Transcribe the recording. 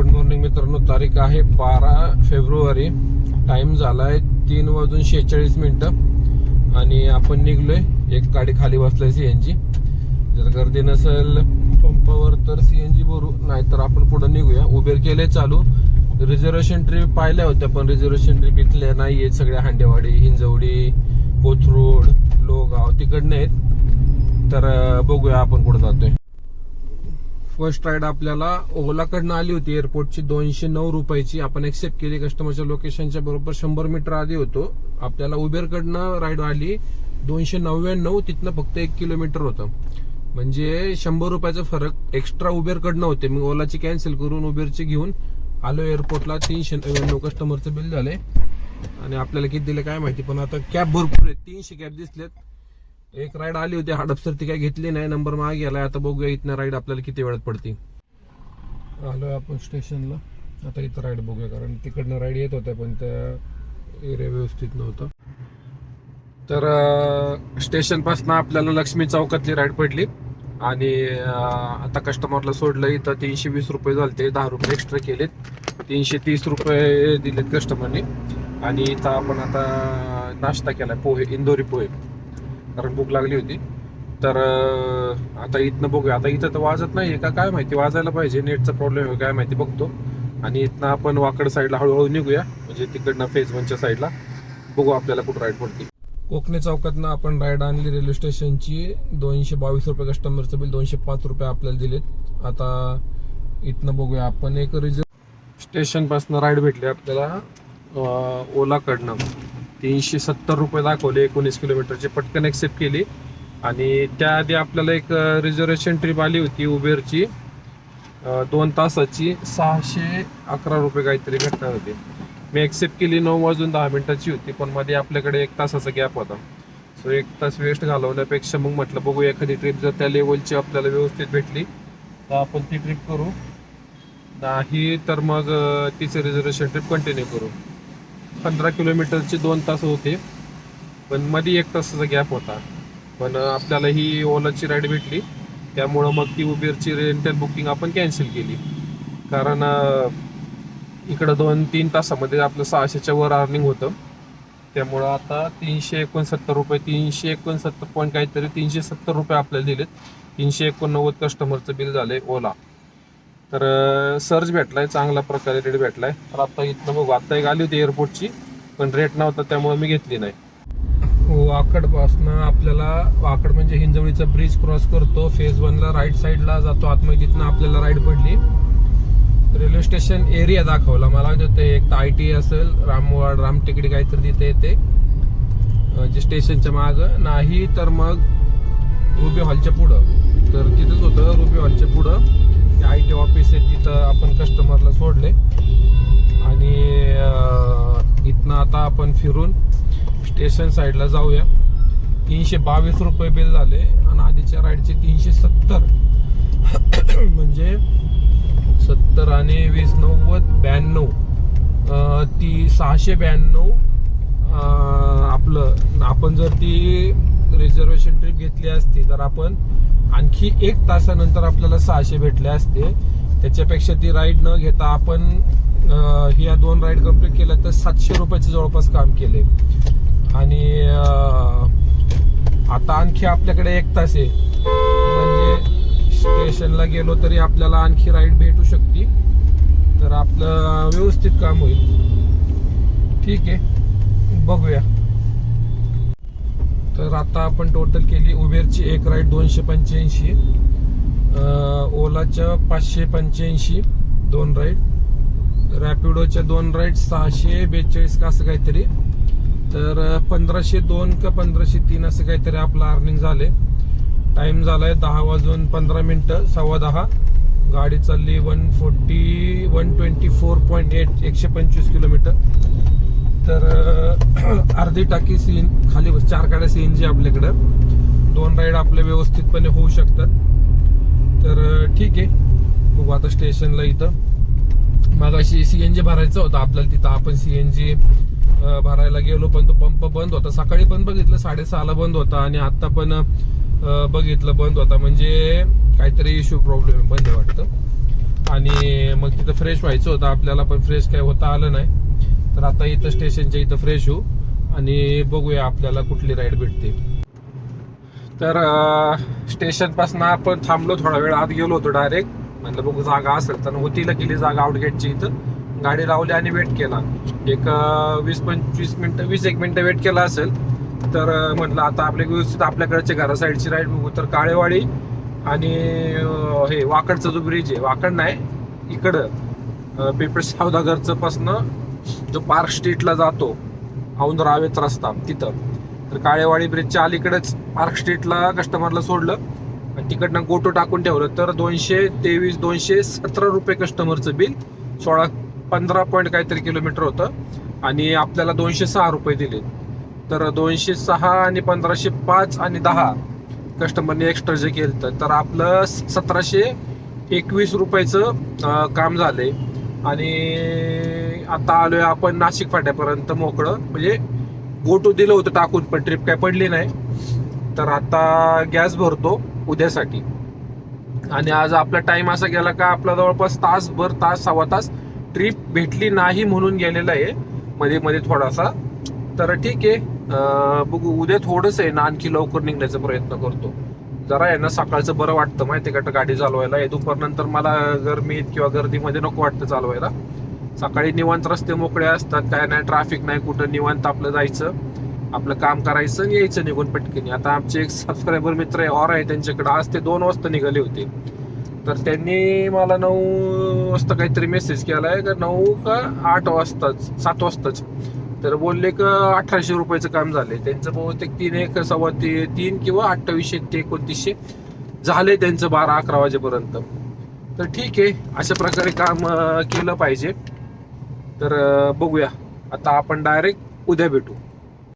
Good morning मित्रांनो. तारीख आहे बारा फेब्रुवारी. टाइम झालाय तीन वाजून शेहेचाळीस मिनटं. आणि आपण निघलोय. एक गाडी खाली बसलाय सीएनजी जर गर्दी नसेल पंपावर तर सीएनजी भरू. नाहीतर आपण पुढे निघूया. उबेर केले चालू. रिझर्वेशन ट्रिप पाहिल्या होत्या पण रिझर्वेशन ट्रिप इथल्या नाही आहेत सगळ्या हांडेवाडी हिंजवडी कोथरूड लोगाव तिकडनं आहेत. तर बघूया आपण कुठं जातोय. फर्स्ट राईड आपल्याला ओलाकडनं आली होती एअरपोर्टची दोनशे नऊ रुपयाची. आपण एक्सेप्ट केली कस्टमरच्या लोकेशनच्या बरोबर शंभर मीटर आधी होतो. आपल्याला उबेरकडनं राईड आली. दोनशे नव्याण्णव तिथनं फक्त एक किलोमीटर होतं. म्हणजे शंभर रुपयाचा फरक एक्स्ट्रा उबेरकडनं होते. मी ओलाची कॅन्सल करून उबेरची घेऊन आलो एअरपोर्टला तीनशे नव्याण्णव कस्टमरचं बिल झालंय. आणि आपल्याला किती दिलं काय माहिती पण आता कॅब भरपूर आहेत. तीनशे कॅब दिसलेत. एक राईड आली होती हडपसर ती काय घेतली नाही नंबर मागे गेलाय आता बघूया इथनं राईड आपल्याला किती वेळात पडते. आलो आपण स्टेशनला आता इथं राईड बघूया कारण तिकडनं राईड येत होत्या पण त्या एरिया व्यवस्थित नव्हतं. तर स्टेशनपासून आपल्याला लक्ष्मी चौकातली राईड पडली. आणि आता कस्टमरला सोडलं इथं तीनशे वीस रुपये झालते दहा रुपये एक्स्ट्रा केलेत. तीनशे तीस रुपये दिलेत कस्टमरने आणि इथं आपण आता नाश्ता केला पोहे इंदोरी पोहे. कारण भूक लागली होती. तर आता इथनं बघूया. आता इथं तर वाजत नाही का? काय माहिती? वाजायला पाहिजे. नेटचा प्रॉब्लेम आहे काय माहिती? बघतो. आणि इथनं आपण वाकड साईडला हळूहळू निघूया. म्हणजे तिकडनं फेज वनच्या साईडला बघू आपल्याला कुठं राईड पडते. कोकणे चौकातनं आपण राईड आणली रेल्वे स्टेशनची दोनशे बावीस रुपये कस्टमरचं बिल दोनशे पाच रुपये आपल्याला दिलेत. आता इथनं बघूया. आपण एक रिझर्व स्टेशनपासून राईड भेटली आपल्याला ओलाकडनं. तीनशे सत्तर रुपये दाखवले एकोणीस किलोमीटरची. पटकन एक्सेप्ट केली. आणि त्याआधी आपल्याला एक रिझर्वेशन ट्रिप आली होती उबेरची. दोन तासाची. सहाशे अकरा रुपये काहीतरी भेटणार होती. मी एक्सेप्ट केली नऊ वाजून दहा मिनटाची होती पण मध्ये आपल्याकडे एक तासाचा गॅप होता. सो एक तास वेस्ट घालवण्यापेक्षा मग म्हटलं बघू एखादी ट्रिप जर त्या लेवलची आपल्याला व्यवस्थित भेटली तर आपण ती ट्रिप करू. नाही तर मग तिचं रिझर्वेशन ट्रिप कंटिन्यू करू. पंधरा किलोमीटरचे दोन तास होते. पण मध्ये एक तासाचा गॅप होता. पण आपल्याला ही ओलाची राईड भेटली. त्यामुळं मग ती उबेरची रेंटल बुकिंग आपण कॅन्सल केली. कारण इकडं दोन तीन तासामध्ये आपलं सहाशेच्या वर अर्निंग होतं. त्यामुळं आता तीनशे एकोणसत्तर रुपये तीनशे एकोणसत्तर पॉईंट काहीतरी तीनशे सत्तर रुपये आपल्याला दिलेत. तीनशे एकोणनव्वद कस्टमरचं बिल झालं आहे ओला. तर सर्च भेटलाय चांगल्या प्रकारे रेट भेटलाय. तर आता इथनं बघू आता एक आली होती एअरपोर्टची पण रेट नव्हता त्यामुळे मी घेतली नाही. हो, वाकडपासनं आपल्याला वाकड म्हणजे हिंजवळीचा ब्रिज क्रॉस करतो फेज वनला राईट साईडला जातो आतमध्ये तिथनं आपल्याला राईड पडली. रेल्वे स्टेशन एरिया दाखवला मला तिथे एक तर आय टी असेल रामवाड रामटेकडी काहीतरी तिथे येते. जे स्टेशनच्या मागं नाही तर मग रुबी हॉलच्या पुढं. तर तिथंच होतं रुबी हॉलच्या पुढं. ते आय टी ऑफिस आहे तिथं आपण कस्टमरला सोडले. आणि इथनं आता आपण फिरून स्टेशन साईडला जाऊया. तीनशे बावीस रुपये बिल झाले आणि आधीच्या राईडचे तीनशे सत्तर. म्हणजे सत्तर आणि वीस नव्वद ब्याण्णव. ती सहाशे ब्याण्णव आपलं आपण जर ती रिझर्वेशन ट्रिप घेतली असती तर आपण आणखी एक तासानंतर आपल्याला सहाशे भेटले असते. त्याच्यापेक्षा ती राईड न घेता आपण ह्या दोन राईड कंप्लीट केल्या तर सातशे रुपयाचे जवळपास काम केले. आणि आता आणखी आपल्याकडे एक तास आहे. म्हणजे स्टेशनला गेलो तरी आपल्याला आणखी राईड भेटू शकते. तर आपलं व्यवस्थित काम होईल. ठीक आहे. बघूया. तर आता आपण टोटल केली उबेरची एक राईड दोनशे पंच्याऐंशी ओलाच्या पाचशे पंच्याऐंशी दोन राईड रॅपिडोच्या दोन राईड सहाशे बेचाळीस का असं काहीतरी. तर पंधराशे दोन का पंधराशे तीन असं काहीतरी आपलं अर्निंग झाले. टाइम झालाय दहा वाजून पंधरा मिनिटं सव्वा दहा. गाडी चालली one forty one twenty four point eight एकशे पंचवीस किलोमीटर. तर अर्धी टाकी सीन खाली बस चार गाड्या सीएन जी आपल्याकडं. दोन राईड आपल्या व्यवस्थितपणे होऊ शकतात. तर ठीक आहे. बघू आता स्टेशनला इथं. मागाशी सी एन जी भरायचं होतं आपल्याला तिथं. आपण सी एन जी भरायला गेलो पण तो पंप बंद होता. सकाळी पण बघितलं साडेसहाला बंद होता आणि आत्ता पण बघितलं बंद होता. म्हणजे काहीतरी इश्यू प्रॉब्लेम बंद वाटतं. आणि मग तिथं फ्रेश व्हायचं होतं. आपल्याला पण फ्रेश काही होता आलं नाही. तर आता इथं स्टेशनच्या इथं फ्रेश होऊ आणि बघूया आपल्याला कुठली राईड भेटते. तर स्टेशनपासून आपण थांबलो थोडा वेळ आत गेलो होतो डायरेक्ट म्हटलं बघू जागा असेल तर होतीला गेली जागा आउटगेटची इथं. गाडी लावली आणि वेट केला. एक वीस पंचवीस मिनटं वीस एक मिनटं वेट केला असेल. तर म्हटलं आता आपल्या व्यवस्थित आपल्याकडचे घरा साईडची राईड बघू. तर काळेवाडी आणि हे वाकडचा जो ब्रिज आहे वाकड नाही इकडं पेपर सावदागरचं पासनं जो पार्क स्ट्रीटला जातो औंध रावेत रस्ता तिथं. तर काळेवाडी ब्रिजच्या अलीकडेच पार्क स्ट्रीटला कस्टमरला सोडलं. आणि तिकडनं गोटो टाकून ठेवलं. तर दोनशे तेवीस दोनशे सतरा रुपये कस्टमरचं बिल सोळा पंधरा पॉईंट काहीतरी किलोमीटर होतं. आणि आपल्याला दोनशे सहा रुपये दिले. तर दोनशे सहा आणि पंधराशे पाच आणि दहा कस्टमरने एक्स्ट्रा जे केलं तर आपलं सतराशे एकवीस रुपयाचं काम झालं आहे आणि आता आलोय आपण नाशिक फाट्यापर्यंत मोकळं. म्हणजे गोटू दिलं होतं टाकून पण ट्रिप काय पडली नाही. तर आता गॅस भरतो उद्यासाठी. आणि आज आपला टाइम असा गेला का आपला जवळपास तासभर तास सव्वा तास ट्रिप भेटली नाही म्हणून गेलेला आहे. मध्ये मध्ये थोडासा. तर ठीक आहे. बघू उद्या थोडंसं आहे ना आणखी लवकर निघण्याचा प्रयत्न करतो. जरा यांना सकाळचं बरं वाटतं माहिती का? गाडी चालवायला. हे दुपारनंतर मला गरमीत किंवा गर्दीमध्ये नको वाटतं चालवायला. सकाळी निवांत रस्ते मोकळे असतात काय नाही ट्रॅफिक नाही कुठं निवांत आपलं जायचं. आपलं काम करायचं आणि यायचं निघून पटकनी. आता आमचे एक सबस्क्रायबर मित्र आहे और आहे त्यांच्याकडे. आज ते दोन वाजता निघाले होते. तर त्यांनी मला नऊ वाजता काहीतरी मेसेज केला आहे का? नऊ का आठ वाजताच सात वाजताच. तर बोलले का अठराशे रुपयाचं काम झालंय. त्यांचं बहुतेक तीन एक सव्वा ती तीन किंवा अठ्ठावीसशे ते एकोणतीसशे झालंय त्यांचं बारा अकरा वाजेपर्यंत. तर ठीक आहे अशा प्रकारे काम केलं पाहिजे. तर बघूया. आता आपण डायरेक्ट उद्या भेटू.